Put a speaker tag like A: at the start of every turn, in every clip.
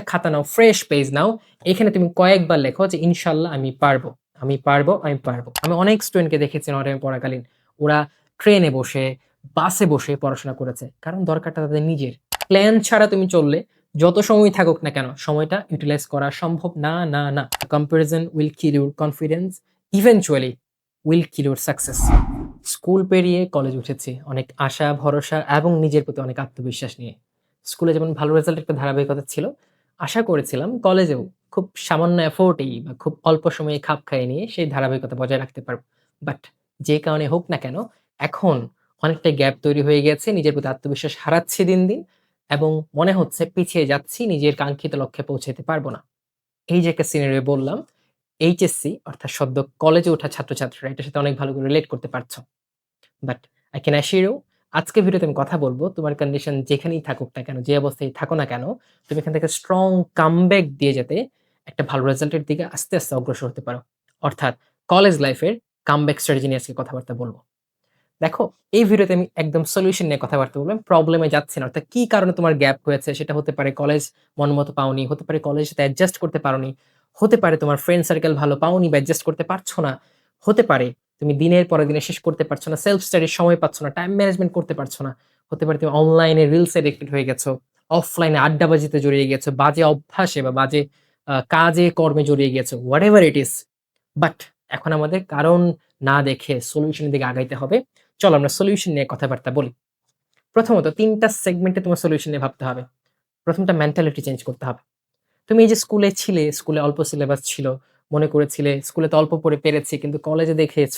A: একটা খাতা নাও fresh page নাও, এখানে তুমি কয়েকবার লেখো যে, ইনশাল্লাহ আমি পারব আমি পারব আমি পারব। আমি অনেক স্টুডেন্টকে দেখেছি নরেম পড়াকালীন, ওরা ট্রেনে বসে বাসে বসে পড়াশোনা করেছে। কারণ দরকারটা তাদের নিজের। প্ল্যান ছাড়া তুমি চললে, যত সময় থাকুক না কেন, সময়টা ইউটিলাইজ করা সম্ভব না না না। Comparison will kill your confidence eventually will kill your success school পেরিয়ে কলেজ উঠেছি, অনেক আশা, ভরসা এবং নিজের প্রতি অনেক আত্মবিশ্বাস নিয়ে। স্কুলে যেমন ভালো রেজাল্ট একটা ধারাবাহিকতা ছিল আশা করেছিলাম কলেজেও খুব সামান্য এফোর্টেই বা খুব অল্প সময়ে খাপ খাইয়ে নিয়ে সেই ধারাবাহিকতা বজায় রাখতে পারব। বাট যে কারণে হোক না কেন, এখন অনেকটা গ্যাপ তৈরি হয়ে গেছে, নিজের প্রতি আত্মবিশ্বাস হারাচ্ছি দিন দিন এবং মনে হচ্ছে পিছিয়ে যাচ্ছি, নিজের কাঙ্ক্ষিত লক্ষ্যে পৌঁছাতে পারব না। এই যে একটা সিনারিও বললাম এইচএসসি অর্থাৎ সদ্য কলেজে ওঠা ছাত্রছাত্রীরা এটার সাথে অনেক ভালো করে রিলেট করতে পারছ। বাট আই ক্যান অ্যাসিওর আজকে ভিডিওতে আমি কথা বলব তোমার কন্ডিশন যেখানেই থাকুক না কেন, যে অবস্থায় থাকো না কেন, তুমি এখান থেকে স্ট্রং কামব্যাক দিয়ে যেতে একটা ভালো রেজাল্টের দিকে আস্তে আস্তে অগ্রসর হতে পারো। অর্থাৎ কলেজ লাইফের কামব্যাক স্ট্র্যাটেজি নিয়ে আজকে কথাবার্তা বলব। দেখো, এই ভিডিওতে আমি একদম সলিউশন নিয়ে কথাবার্তা বলব। প্রবলেমে যাচ্ছে না। অর্থাৎ কি কারণে তোমার গ্যাপ হয়েছে? সেটা হতে পারে কলেজ মন মতো পাওনি, হতে পারে কলেজের সাথে অ্যাডজাস্ট করতে পারোনি, হতে পারে তোমার ফ্রেন্ড সার্কেল ভালো পাওনি বা অ্যাডজাস্ট করতে পারছ না, হতে পারে তুমি দিনের পরে দিনে শেষ করতে পারছ না সেলফ স্টাডির সময় পাচ্ছ না টাইম ম্যানেজমেন্ট করতে পারছ না। হতে পারে তুমি অনলাইনে রিলস এডিক্টেড হয়ে গেছো অফলাইনে আড্ডাবাজিতে জড়িয়ে গেছো, বাজে অভ্যাসে বা বাজে কাজে, কর্মে জড়িয়ে গেছো whatever it is but এখন আমাদের কারণ না দেখে সলিউশনের দিকে আগাইতে হবে। চলো আমরা সলিউশন নিয়ে কথাবার্তা বলি। প্রথমত তিনটা সেগমেন্টে তোমার সলিউশন নিয়ে ভাবতে হবে। প্রথমটা মেন্টালিটি চেঞ্জ করতে হবে। তুমি এই যে স্কুলে ছিলে স্কুলে অল্প সিলেবাস ছিল মনে করেছিলে, স্কুলে তো অল্প পড়ে পেরেছি, কিন্তু কলেজে দেখেছ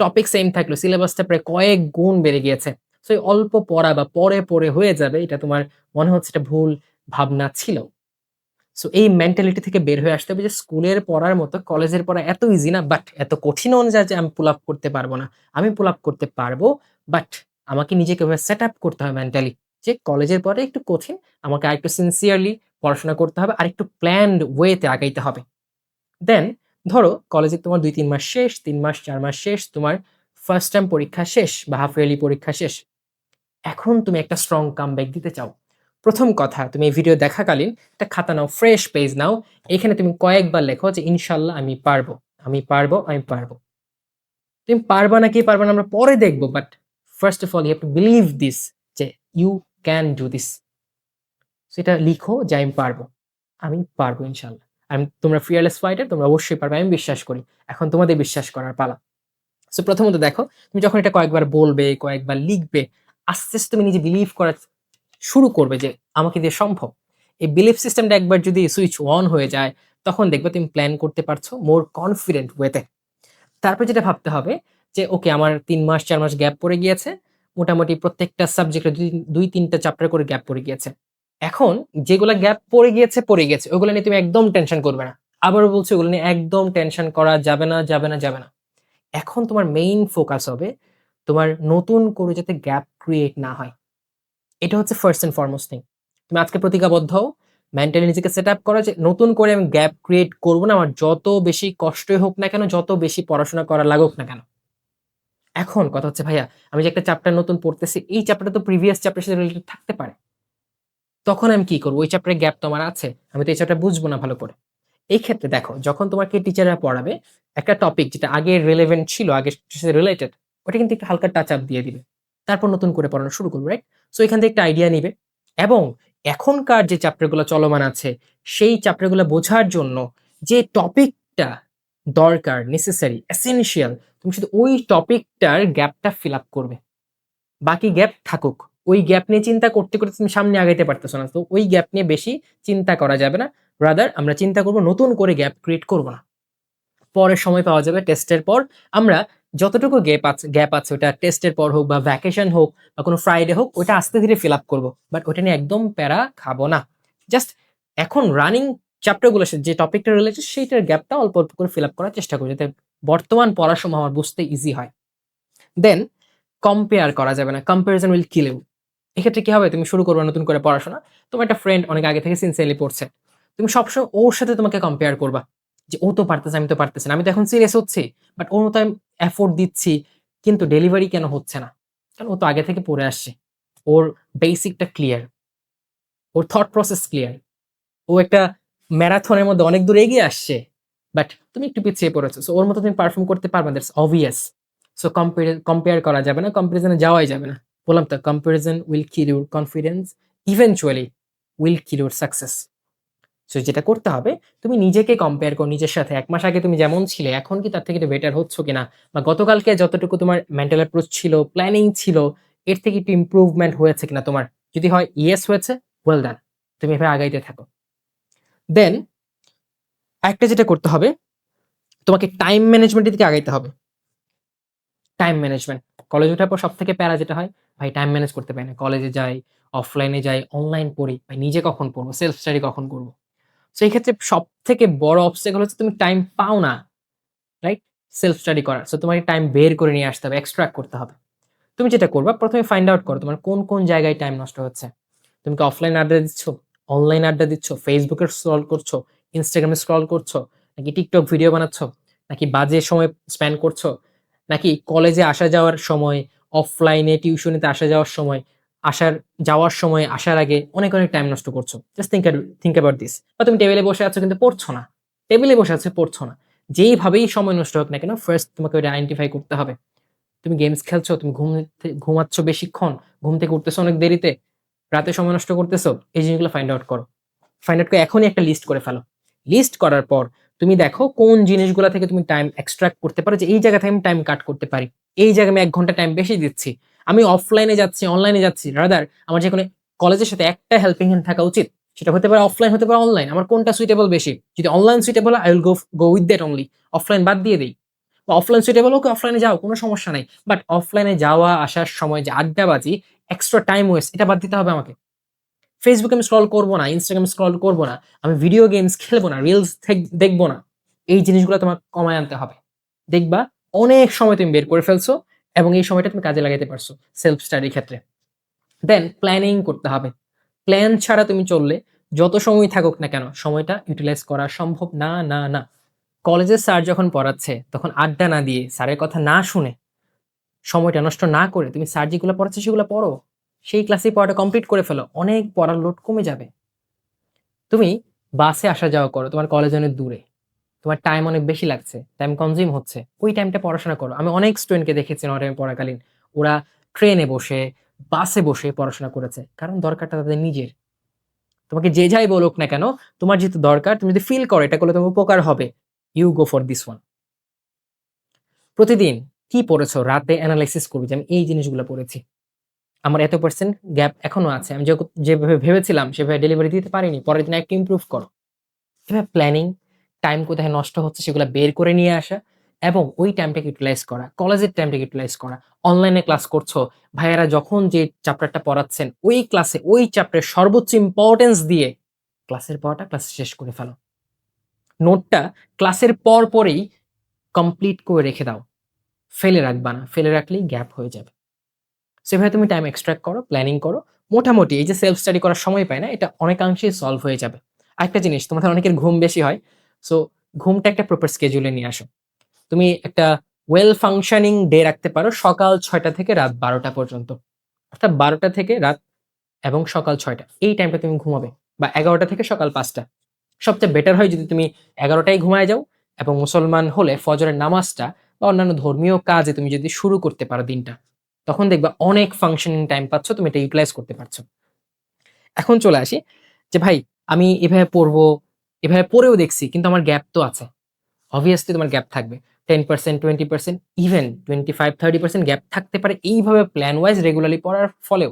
A: টপিক সেম থাকল সিলেবাসটা প্রায় কয়েক গুণ বেড়ে গিয়েছে। সো অল্প পড়া বা পরে পরে হয়ে যাবে, এটা তোমার মনে হচ্ছে এটা ভুল ভাবনা ছিল। সো এই মেন্টালিটি থেকে বের হয়ে আসতে হবে যে, স্কুলের পড়ার মতো কলেজের পড়া এত ইজি না বাট এত কঠিন অনুযায়ী যে, আমি পুল আপ করতে পারব না। আমি পুল আপ করতে পারব বাট আমাকে নিজেকে সেট আপ করতে হবে মেন্টালি যে কলেজের পরে একটু কঠিন, আমাকে আরেকটু সিনসিয়ারলি পড়াশোনা করতে হবে আর একটু প্ল্যান্ড ওয়েতে আগাইতে হবে। দেন ধরো কলেজে তোমার দুই, তিন মাস শেষ, তিন মাস, চার মাস শেষ, তোমার ফার্স্ট টাইম পরীক্ষা শেষ বা হাফ ইয়ারলি পরীক্ষা শেষ। এখন তুমি একটা স্ট্রং কাম কামব্যাক দিতে চাও। প্রথম কথা, তুমি এই ভিডিও দেখাকালীন একটা খাতা নাও ফ্রেশ পেজ নাও। এখানে তুমি কয়েকবার লেখো যে ইনশাল্লাহ আমি পারব আমি পারব আমি পারব। তুমি পারবা না কি পারবা না, আমরা পরে দেখব but first of all you have to believe this যে ইউ ক্যান ডু দিস সেটা লিখো যে, আমি পারব আমি পারব ইনশাল্লাহ আমি তোমরা ফিয়ারলেস ফাইটার তোমরা অবশ্যই পারবে, আমি বিশ্বাস করি। এখন তোমাদের বিশ্বাস করার পালা। সো প্রথমত দেখো, তুমি যখন এটা কয়েকবার বলবে, কয়েকবার লিখবে, আস্তে আস্তে তুমি নিজে বিলিভ করা শুরু করবে যে আমাকে দিয়ে সম্ভব। এই বিলিভ সিস্টেমটা একবার যদি সুইচ অন হয়ে যায়, তখন দেখবে তুমি প্ল্যান করতে পারছ মোর কনফিডেন্ট ওয়েতে তারপর যেটা ভাবতে হবে, যে ওকে আমার তিন মাস, চার মাস গ্যাপ পড়ে গিয়েছে। মোটামুটি প্রত্যেকটা সাবজেক্টে দুই তিনটা চ্যাপ্টার করে গ্যাপ পড়ে গিয়েছে। এখন যেগুলো গ্যাপ পড়ে গিয়েছে পড়ে গিয়েছে, ওগুলো নিয়ে তুমি একদম টেনশন করবে না। আবারও বলছি, ওগুলো নিয়ে একদম টেনশন করা যাবে না যাবে না যাবে না। এখন তোমার মেইন ফোকাস হবে তোমার নতুন করে যাতে গ্যাপ ক্রিয়েট না হয়। এটা হচ্ছে ফার্স্ট অ্যান্ড ফরমোস্ট থিং তুমি আজকে প্রতিজ্ঞাবদ্ধ হও মেন্টালি নিজেকে সেট আপ করো যে নতুন করে আমি গ্যাপ ক্রিয়েট করব না, আমার যত বেশি কষ্টই হোক না কেন, যত বেশি পড়াশোনা করা লাগুক না কেন। এখন কথা হচ্ছে, ভাইয়া, আমি যে একটা চ্যাপ্টার নতুন পড়তেছি, এই চ্যাপ্টারটা তো প্রিভিয়াস চ্যাপ্টার সাথে রিলেটেড থাকতে পারে। তখন আমি কি করব? ওই চ্যাপ্টারে গ্যাপ তোমার আছে, আমি তো এই চ্যাপ্টার বুঝব না ভালো করে। এই ক্ষেত্রে দেখো, যখন তোমাকে টিচাররা পড়াবে, একটা টপিক যেটা আগে রিলেভেন্ট ছিল, আগে রিলেটেড ওটা কিন্তু একটু হালকা টাচ আপ দিয়ে দিবে। তারপর নতুন করে পড়ানো শুরু করবে রাইট সো এখান থেকে একটা আইডিয়া নিবে। এবং এখনকার যে চ্যাপ্টারগুলো চলমান আছে, সেই চ্যাপ্টারগুলো বোঝার জন্য যে টপিকটা দরকার নেসেসারি এসেনশিয়াল তুমি শুধু ওই টপিকটার গ্যাপটা ফিল আপ করবে। বাকি গ্যাপ থাকুক। ওই গ্যাপ নিয়ে চিন্তা করতে করতে তুমি সামনে আগাইতে পারতেছো না। তো ওই গ্যাপ নিয়ে বেশি চিন্তা করা যাবে না। রাদার আমরা চিন্তা করব নতুন করে গ্যাপ ক্রিয়েট করব না। পরের সময় পাওয়া যাবে টেস্টের পর। আমরা যতটুকু গ্যাপ আছে গ্যাপ আছে ওটা টেস্টের পর হোক বা ভ্যাকেশন হোক বা কোনো ফ্রাইডে হোক ওটা আস্তে ধীরে ফিল আপ করব। বাট ওটা নিয়ে একদম প্যারা খাব না। জাস্ট এখন রানিং চ্যাপ্টারগুলো যে টপিকটা রিলেটেড সেইটার গ্যাপটা অল্প অল্প করে ফিল আপ করার চেষ্টা করি যাতে বর্তমান পড়ার সময় আমার বুঝতে ইজি হয়। দেন কম্পেয়ার করা যাবে না। কম্পারিজন উইল কিল ইউ এক্ষেত্রে কি হবে? তুমি শুরু করবে নতুন করে পড়াশোনা। তোমার একটা ফ্রেন্ড অনেক আগে থেকে সিনসিয়ারলি পড়ছে। তুমি সবসময় ওর সাথে তোমাকে কম্পেয়ার করবা। যে ও তো পারতেছে, আমি তো পারতেছি না। আমি তো এখন সিরিয়াস হচ্ছি বাট ওর মতো আমি এফোর্ট দিচ্ছি, কিন্তু ডেলিভারি কেন হচ্ছে না? কারণ ও তো আগে থেকে পড়ে আসছে। ওর বেসিকটা ক্লিয়ার ওর থট প্রসেস ক্লিয়ার ও একটা ম্যারাথনের মধ্যে অনেক দূর এগিয়ে আসছে বাট তুমি একটু পিছিয়ে পড়েছো। সো ওর মতো তুমি পারফর্ম করতে পারবে না দ্যাটস অবভিয়াস সো কম্পেয়ার করা যাবে না কম্পারিজনে যাওয়াই যাবে না। বললাম তো comparison will kill your confidence eventually will kill your success so যেটা করতে হবে, তুমি নিজেকে কম্পেয়ার করো, নিজের সাথে। এক মাস আগে তুমি যেমন ছিলে, এখন কি তার থেকে একটু বেটার হচ্ছ কিনা? বা গতকালকে যতটুকু তোমার মেন্টাল অ্যাপ্রোচ ছিল প্ল্যানিং ছিল, এর থেকে একটু ইম্প্রুভমেন্ট হয়েছে কিনা তোমার? যদি হয় ইয়েস হয়েছে ওয়েল ডান তুমি এভাবে আগাইতে থাকো। দেন একটা যেটা করতে হবে, তোমাকে টাইম ম্যানেজমেন্টের দিকে আগাইতে হবে। টাইম ম্যানেজমেন্ট কলেজ ওঠার পর সব থেকে প্যারা যেটা হয় ভাই টাইম ম্যানেজ করতে পারি না। কলেজে যাই অফলাইনে যাই অনলাইন পড়ি। ভাই নিজে কখন পড়ব? সেলফ স্টাডি কখন করব? তো এই ক্ষেত্রে সব থেকে বড় অবস্টেকল হচ্ছে তুমি টাইম পাও না রাইট সেলফ স্টাডি করার। সো তোমাকে টাইম বের করে নিয়ে আসতে হবে এক্সট্রাক্ট করতে হবে। তুমি যেটা করবা, প্রথমে ফাইন্ড আউট করো তোমার কোন কোন জায়গায় টাইম নষ্ট হচ্ছে। তুমি কি অফলাইন আড্ডা দিচ্ছ? অনলাইন আড্ডা দিচ্ছ? ফেসবুকে স্ক্রল করছ? ইনস্টাগ্রামে স্ক্রল করছ? নাকি টিকটক ভিডিও বানাচ্ছ? নাকি বাজে সময় স্পেন্ড করছ? নাকি কলেজে আসা যাওয়ার সময় অফলাইনে টিউশনিতে আসা যাওয়ার সময়, আসার, যাওয়ার সময়, আসার আগে অনেক অনেক টাইম নষ্ট করছ। Just think think about this বা তুমি টেবিলে বসে আছো কিন্তু পড়ছো না। টেবিলে বসে আছো পড়ছো না। যেইভাবেই সময় নষ্ট হোক না কেন ফার্স্ট তোমাকে ওইটা আইডেন্টিফাই করতে হবে। তুমি গেমস খেলছো, তুমি ঘুম ঘুমাচ্ছ বেশিক্ষণ, ঘুম থেকে উঠতেছো অনেক দেরিতে, রাতে সময় নষ্ট করতেছো, এই জিনিসগুলো ফাইন্ড আউট করো। ফাইন্ড আউট করে এখনই একটা লিস্ট করে ফেলো। লিস্ট করার পর তুমি দেখো কোন জিনিসগুলো থেকে তুমি টাইম এক্সট্রাক্ট করতে পারো, যে এই জায়গা থেকে আমি টাইম কাট করতে পারি। এই জায়গায় আমি এক ঘণ্টা টাইম বেশি দিচ্ছি। আমি অফলাইনে যাচ্ছি অনলাইনে যাচ্ছি। রাদার আমার যে কোনো কলেজের সাথে একটা হেল্পিং হ্যান্ড থাকা উচিত। সেটা হতে পারে অফলাইন হতে পারে অনলাইন আমার কোনটা সুইটেবল বেশি? যদি online suitable I will go go with that only offline বাদ দিয়ে দিই। বা অফলাইন সুইটেবল ওকে অফলাইনে যাও, কোনো সমস্যা নাই। বাট অফলাইনে যাওয়া, আসার সময় যে আড্ডাবাজি এক্সট্রা টাইম ওয়েস্ট এটা বাদ দিতে হবে আমাকে। ফেসবুকে আমি স্ক্রল করব না ইনস্টাগ্রামে স্ক্রল করব না, আমি ভিডিও গেমস খেলব না রিলস দেখব না। এই জিনিসগুলো তোমার কমায় আনতে হবে। দেখবা অনেক সময় তুমি বের করে ফেলছো এবং এই সময়টা তুমি কাজে লাগাতে পারছ সেলফ স্টাডির ক্ষেত্রে। দেন প্ল্যানিং করতে হবে। প্ল্যান ছাড়া তুমি চললে যত সময় থাকুক না কেন, সময়টা ইউটিলাইজ করা সম্ভব না না না। কলেজের স্যার যখন পড়াচ্ছে, তখন আড্ডা না দিয়ে স্যারের কথা না শুনে, সময়টা নষ্ট না করে তুমি স্যার যেগুলো পড়াচ্ছে সেগুলো পড়ো। সেই ক্লাসে পড়াটা কমপ্লিট করে ফেলো। অনেক পড়ার লোড কমে যাবে। তুমি বাসে আসা যাওয়া করো, তোমার কলেজ অনেক দূরে। তোমার টাইম অনেক বেশি লাগছে টাইম কনজিউম হচ্ছে, ওই টাইমটা পড়াশোনা করো। আমি অনেক স্টুডেন্টকে দেখেছি নটাইমে পড়াকালীন, ওরা ট্রেনে বসে বাসে বসে পড়াশোনা করেছে, কারণ দরকারটা তাদের নিজের। তোমাকে যে যাই বলুক না কেন, তোমার যেহেতু দরকার, তুমি যদি ফিল করো, এটা করলে তোমার উপকার হবে। You go for this one প্রতিদিন কি পড়েছো? রাতে অ্যানালাইসিস করবি যে আমি এই জিনিসগুলো পড়েছি। আমার এত পার্সেন্ট গ্যাপ এখনও আছে। আমি যেভাবে ভেবেছিলাম, সেভাবে ডেলিভারি দিতে পারিনি, পরের দিন একটু ইম্প্রুভ করো। এভাবে প্ল্যানিং টাইম কোথায় নষ্ট হচ্ছে সেগুলো বের করে নিয়ে আসা এবং ওই টাইমটাকে ইউটিলাইজ করা কলেজের টাইমটাকে ইউটিলাইজ করা অনলাইনে ক্লাস করছ, ভাইয়ারা যখন যে চ্যাপ্টারটা পড়াচ্ছেন, ওই ক্লাসে ওই চ্যাপ্টারের সর্বোচ্চ ইম্পর্টেন্স দিয়ে ক্লাসের পড়াটা ক্লাসে শেষ করে ফেলো। নোটটা ক্লাসের পর পরেই কমপ্লিট করে রেখে দাও। ফেলে রাখবা না, ফেলে রাখলেই গ্যাপ হয়ে যাবে। সেভাবে তুমি টাইম এক্সট্রাক্ট করো প্ল্যানিং করো। মোটামুটি এই যে সেলফ স্টাডি করার সময় পায় না, এটা অনেকাংশেই সলভ হয়ে যাবে। আরেকটা জিনিস, তোমাদের অনেকের ঘুম বেশি হয় সো ঘুমটা একটা প্রপার স্কেজুলে নিয়ে আসো। তুমি একটা ওয়েল ফাংশনিং ডে রাখতে পারো সকাল ছয়টা থেকে রাত বারোটা পর্যন্ত। অর্থাৎ বারোটা থেকে রাত এবং সকাল ছয়টা। এই টাইমটা তুমি ঘুমাবে। বা এগারোটা থেকে সকাল পাঁচটা। সবচেয়ে বেটার হয় যদি তুমি এগারোটায় ঘুমায় যাও এবং মুসলমান হলে ফজরের নামাজটা বা অন্যান্য ধর্মীয় কাজে তুমি যদি শুরু করতে পারো দিনটা, তখন দেখবা অনেক ফাংশনিং টাইম পাচ্ছ, তুমি এটা ইউটিলাইজ করতে পারছ। এখন চলে আসি যে, ভাই, আমি এভাবে পড়ব এভাবে পরেও দেখছি, কিন্তু আমার গ্যাপ তো আছে। অবভিয়াসলি তোমার গ্যাপ থাকবে। Ten percent twenty percent even twenty five thirty percent gap থাকতে পারে এইভাবে প্ল্যান ওয়াইজ রেগুলারলি পড়ার ফলেও।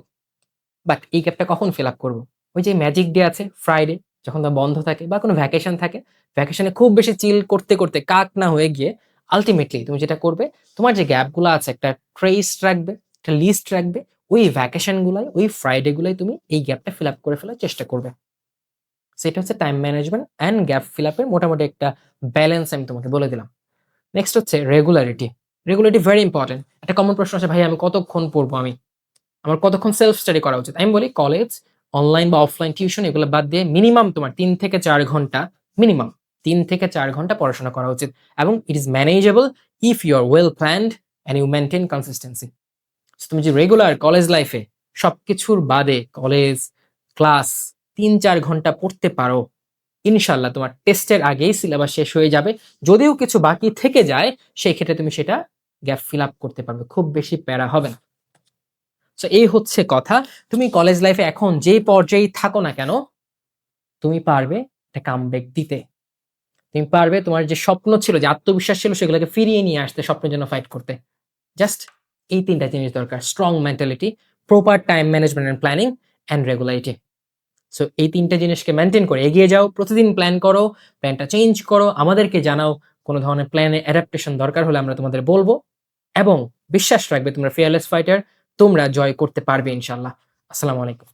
A: বাট এই গ্যাপটা কখন ফিল আপ করব? ওই যে ম্যাজিক ডে আছে ফ্রাইডে যখন তোমার বন্ধ থাকে বা কোনো ভ্যাকেশন থাকে ভ্যাকেশনে খুব বেশি চিল করতে করতে কাক না হয়ে গিয়ে আলটিমেটলি তুমি যেটা করবে, তোমার যে গ্যাপগুলো আছে, একটা ট্রেস রাখবে, একটা লিস্ট রাখবে, ওই ভ্যাকেশনগুলাই ওই ফ্রাইডেগুলাই তুমি এই গ্যাপটা ফিল আপ করে ফেলার চেষ্টা করবে। সেটা হচ্ছে time management and gap fill আপের মোটামুটি একটা ব্যালেন্স আমি তোমাকে বলে দিলাম। নেক্সট হচ্ছে রেগুলারিটি রেগুলারিটি ভেরি ইম্পর্টেন্ট একটা কমন প্রশ্ন আছে ভাই, আমি কতক্ষণ পড়ব আমি? আমার কতক্ষণ সেলফ স্টাডি করা উচিত? আমি বলি কলেজ অনলাইন বা অফলাইন টিউশন এগুলো বাদ দিয়ে মিনিমাম তোমার তিন থেকে চার ঘণ্টা মিনিমাম তিন থেকে চার ঘণ্টা পড়াশোনা করা উচিত। এবং it is manageable if you are well planned and you maintain consistency তুমি যে রেগুলার কলেজ লাইফে সবকিছুর বাদে কলেজ ক্লাস তিন চার ঘণ্টা পড়তে পারো। ইনশাল্লাহ তোমার টেস্টের আগেই সিলেবাস শেষ হয়ে যাবে। যদিও কিছু বাকি থেকে যায়, সেই ক্ষেত্রে তুমি সেটা গ্যাপ ফিল আপ করতে পারবে। খুব বেশি প্যারা হবে না। তো এই হচ্ছে কথা। তুমি কলেজ লাইফে এখন যে পর্যায়ে থাকো না কেন, তুমি পারবে একটা কামব্যাক দিতে। তুমি পারবে তোমার যে স্বপ্ন ছিল, যে আত্মবিশ্বাস ছিল, সেগুলোকে ফিরিয়ে নিয়ে আসতে, স্বপ্নের জন্য ফাইট করতে। জাস্ট এই তিনটা জিনিস দরকার। Strong mentality proper time management and planning and regularity so এই তিনটা জিনিসকে মেনটেন করে এগিয়ে যাও, প্রতিদিন প্ল্যান করো প্ল্যানটা চেঞ্জ করো, আমাদেরকে জানাও, কোনো ধরনের প্ল্যানে অ্যাডাপ্টেশন দরকার হলে আমরা তোমাদের বলব এবং বিশ্বাস রাখবে তোমরা ফিয়ারলেস ফাইটার তোমরা জয় করতে পারবে ইনশাল্লাহ আসসালামু আলাইকুম।